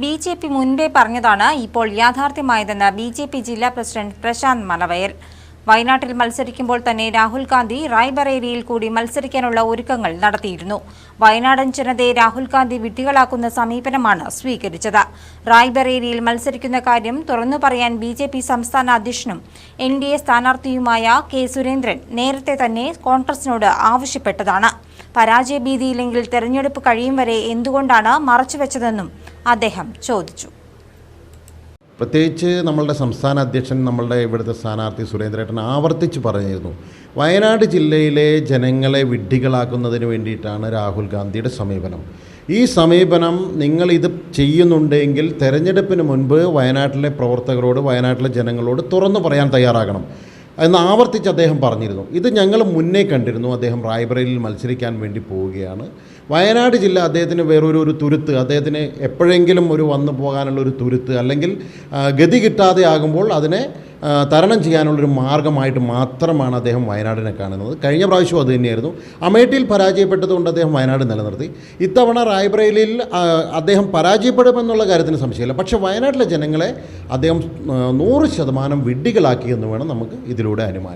B J P മുൻപേ പറഞ്ഞതാണ് ഇപ്പോൾ യാഥാർത്ഥ്യമായതെന്ന് ബി ജെ പി ജില്ലാ പ്രസിഡന്റ് പ്രശാന്ത് മലവയൽ. വയനാട്ടിൽ മത്സരിക്കുമ്പോൾ തന്നെ രാഹുൽ ഗാന്ധി റായ്ബറേലിയിൽ കൂടി മത്സരിക്കാനുള്ള ഒരുക്കങ്ങൾ നടത്തിയിരുന്നു. വയനാടൻ ജനതയെ രാഹുൽ ഗാന്ധി വിട്ടികളാക്കുന്ന സമീപനമാണ് സ്വീകരിച്ചത്. റായ്ബറേലിയിൽ മത്സരിക്കുന്ന കാര്യം തുറന്നു പറയാൻ ബി ജെ പി സംസ്ഥാന അധ്യക്ഷനും എൻ ഡി എ സ്ഥാനാർത്ഥിയുമായ കെ സുരേന്ദ്രൻ നേരത്തെ തന്നെ കോൺഗ്രസിനോട് ആവശ്യപ്പെട്ടതാണ്. പരാജയഭീതിയില്ലെങ്കിൽ തെരഞ്ഞെടുപ്പ് കഴിയും വരെ എന്തുകൊണ്ടാണ് മറച്ചുവെച്ചതെന്നും അദ്ദേഹം ചോദിച്ചു. പ്രത്യേകിച്ച് നമ്മളുടെ സംസ്ഥാന അധ്യക്ഷൻ നമ്മളുടെ ഇവിടുത്തെ സ്ഥാനാർത്ഥി സുരേന്ദ്രേട്ടൻ ആവർത്തിച്ച് പറഞ്ഞിരുന്നു. വയനാട് ജില്ലയിലെ ജനങ്ങളെ വിഡ്ഢികളാക്കുന്നതിന് വേണ്ടിയിട്ടാണ് രാഹുൽ ഗാന്ധിയുടെ സമീപനം. ഈ സമീപനം നിങ്ങൾ ഇത് ചെയ്യുന്നുണ്ടെങ്കിൽ തെരഞ്ഞെടുപ്പിന് മുൻപ് വയനാട്ടിലെ പ്രവർത്തകരോട് വയനാട്ടിലെ ജനങ്ങളോട് തുറന്നു പറയാൻ തയ്യാറാകണം. എന്ന് ആവർത്തിച്ച് അദ്ദേഹം പറഞ്ഞിരുന്നു. ഇത് ഞങ്ങൾ മുന്നേ കണ്ടിരുന്നു. അദ്ദേഹം റായ്ബറേലിയിൽ മത്സരിക്കാൻ വേണ്ടി പോവുകയാണ്. വയനാട് ജില്ല അദ്ദേഹത്തിന് വേറൊരു ഒരു തുരുത്ത് അദ്ദേഹത്തിന് എപ്പോഴെങ്കിലും ഒരു വന്നു പോകാനുള്ള ഒരു തുരുത്ത് അല്ലെങ്കിൽ ഗതി കിട്ടാതെ ആകുമ്പോൾ അതിനെ തരണം ചെയ്യാനുള്ളൊരു മാർഗമായിട്ട് മാത്രമാണ് അദ്ദേഹം വയനാടിനെ കാണുന്നത്. കഴിഞ്ഞ പ്രാവശ്യം അത് തന്നെയായിരുന്നു. അമേഠിയിൽ പരാജയപ്പെട്ടതുകൊണ്ട് അദ്ദേഹം വയനാട് നിലനിർത്തി. ഇത്തവണ റായ്ബ്രയിലിൽ അദ്ദേഹം പരാജയപ്പെടുമെന്നുള്ള കാര്യത്തിന് സംശയമില്ല. പക്ഷേ വയനാട്ടിലെ ജനങ്ങളെ അദ്ദേഹം നൂറ് ശതമാനം വിഡ്ഢികളാക്കി എന്ന് വേണം നമുക്ക് ഇതിലൂടെ അനുമാനിക്കാം.